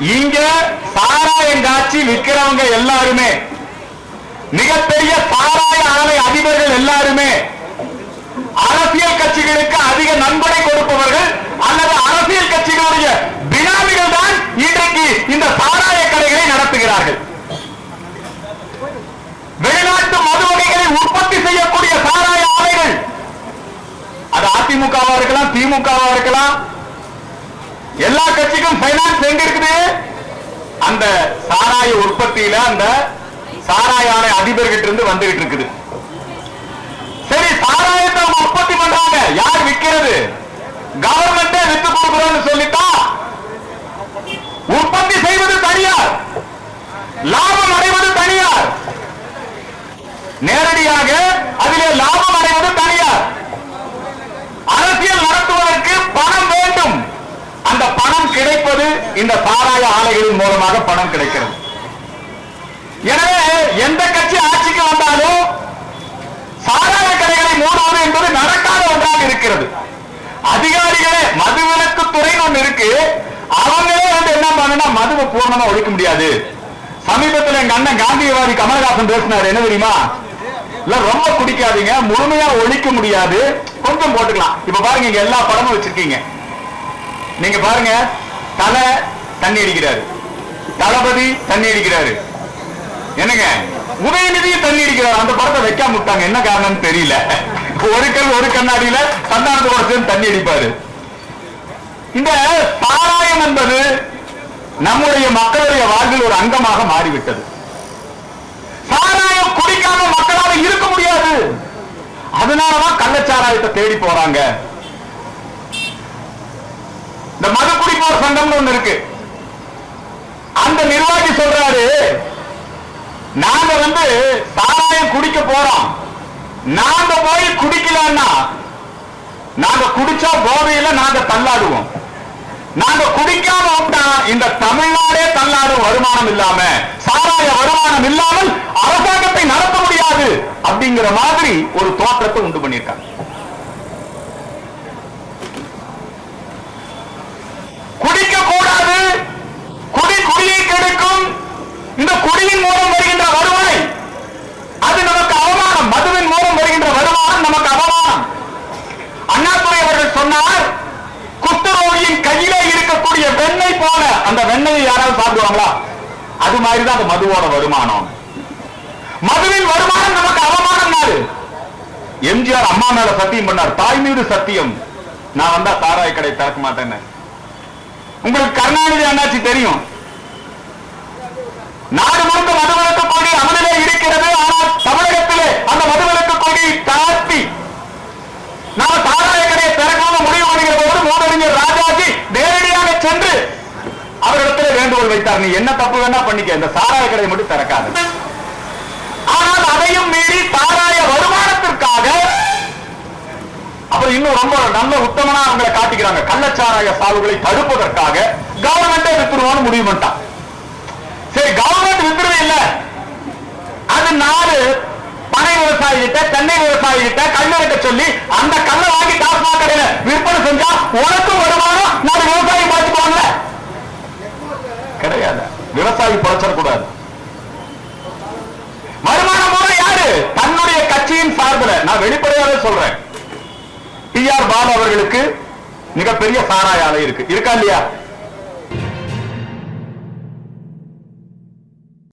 இங்க சாராயம் காட்சி விற்கிறவங்க எல்லாருமே. மிகப்பெரிய சாராய ஆலை அதிபர்கள் எல்லாருமே. அரசியல் கட்சிகளுக்கு அதிக நன்கொடை கொடுப்பவர்கள் அல்லது அரசியல் கட்சிகளுடைய பினாமிகள் தான் இன்றைக்கு இந்த சாராய கடைகளை நடத்துகிறார்கள். வெளிநாட்டு மது வகைகளை உற்பத்தி செய்யக்கூடிய சாராய ஆலைகள். அது அதிமுகவா இருக்கலாம் திமுகவா இருக்கலாம் எல்லா கட்சிக்கும் பைனான்ஸ் எங்க இருக்குது? அந்த சாராய உற்பத்தியில அந்த சாராய ஆலை அதிபர்கிட்ட இருந்து வந்துகிட்டு இருக்குது. சரி சாராயத்தை அவங்க உற்பத்தி பண்றாங்க. யார் விக்கிறது கவர்மெண்டே வித்து கொடுக்குறோம்னு சொல்லிட்டா உற்பத்தி செய்வது தனியார். லாபம் அடைவது தனியார். நேரடியாக அதிலே லாபம் அடை தனியார் அரசியல் நடத்துவதற்கு பணம் வேண்டும் அந்த பணம் கிடைப்பது இந்த சாராய ஆலைகளின் மூலமாக பணம் கிடைக்கிறது. எனவே எந்த கட்சி ஆட்சிக்கு வந்தாலும் சாராய கடைகளை மூடுவது என்பது நடக்காத ஒன்றாக இருக்கிறது. அதிகாரிகளே மதுவிலக்கு துறைன்னு ஒண்ணு இருக்கு. அவங்களே வந்து என்ன பண்ணா மதுவை பூர்ணமா ஒழிக்க முடியாது. சமீபத்தில் எங்க அண்ணன் காந்தியவாதி கமலஹாசன் பேசினார் என்ன தெரியுமா? இல்ல ரொம்ப குடிக்காதீங்க முழுமையா ஒழிக்க முடியாது. கொஞ்சம் போட்டுக்கலாம். இப்ப பாருங்க இங்க எல்லா படமும் வச்சிருக்கீங்க. நீங்க பாருங்க தலை தண்ணி அடிக்கிறாரு. தளபதி தண்ணி அடிக்கிறாரு. என்னங்க? உதயநிதியும் தண்ணி அடிக்கிறார். அந்த படத்தை வைக்காம விட்டாங்க. என்ன காரணம்னு தெரியல. ஒரு கல் ஒரு கண்ணாடியில கண்ணாடி உடச்சு தண்ணி அடிப்பாரு. இந்த சாராயம் என்பது நம்முடைய மக்களுடைய வாழ்வில் ஒரு அங்கமாக மாறிவிட்டது. சாராயம் குடிக்காத மக்களால இருக்க முடியாது. அதனாலதான் கள்ளச்சாராயத்தை தேடி போறாங்க. இந்த மது குடிப்போர் சங்கம்னு ஒண்ணு இருக்கு. அந்த நிர்வாகி சொல்றாரு நாங்க வந்து சாராயம் குடிக்க போறோம். நாங்க போய் குடிக்கலன்னா நாங்க குடிச்சா போதையில நாங்க தள்ளாடுவோம். நாங்க குடிக்காம விட்டா இந்த தமிழ்நாடே தள்ளாடும் வருமானம் இல்லாம சாராய வருமானம் இல்லாமல் அரசாங்கத்தை நடத்த முடியாது. அப்படிங்கிற மாதிரி ஒரு தோற்றத்தை உண்டு பண்ணியிருக்காங்க குடிக்க கூடாது குடி குடியை கெடுக்கும் இந்த குடியின் மூலம் வருகின்ற வருவாய் அது நமக்கு அவமானம் மதுவின் மூலம் வருகின்ற வருமானம் நமக்கு அவமானம் அண்ணாதுரை அவர்கள் சொன்னார் குஷ்டரோகியின் கையிலே இருக்கக்கூடிய வெண்ணெய் போல அந்த வெண்ணெயை யாராவது சாப்பிடுவாங்களா அது மாதிரிதான் அந்த மதுவோட வருமானம். மதுவின் வருமானம் நமக்கு அவமானம் நாடு. எம்ஜிஆர் அம்மா மேல சத்தியம் பண்ணார். தாய் மீது சத்தியம். நான் வந்தா சாராய கடை திறக்க மாட்டேன்னு. உங்களுக்கு கருணாநிதி அண்ணாச்சி தெரியும். நாடு முழுக்க மதுவிலக்கு கொடி அமலிலே இருக்கிறது. ஆனால் தமிழகத்திலே அந்த மதுவிலக்கு கொடி தாழ்த்தி நாம சாராய கடையை திறக்காம முடிவு பண்ணுகிற போது மூதறிஞர் ராஜாஜி நேரடியாக சென்று வேண்டுகோள் வைத்தார். நீ என்ன தப்பு வேணா பண்ணிக்க. இந்த சாராய கடையை மட்டும் திறக்காது. ஆனால் அதையும் மீறி சாராய வருமானத்திற்காக அப்புறம் இன்னும் ரொம்ப நல்ல உத்தமனா அவங்களை காட்டிக்கிறாங்க. கள்ளச்சாராய சாவுகளை தடுப்பதற்காக கவர்மெண்டே வித்துருவான்னு முடிவு பண்ணிட்டான். சரி கவர்மெண்ட் வித்துருவே இல்ல. அது நாலு பனை விவசாயிகிட்ட தென்னை விவசாயிகிட்ட கிட்ட சொல்லி அந்த கல்லை வாங்கி டாஸ்மாக் கடையில கட்சியின் சார்பில் நான் வெளிப்படையாக சொல்றேன். டி ஆர் பாலு அவர்களுக்கு மிகப்பெரிய சாராய ஆலை இருக்கு. இருக்கா இல்லையா?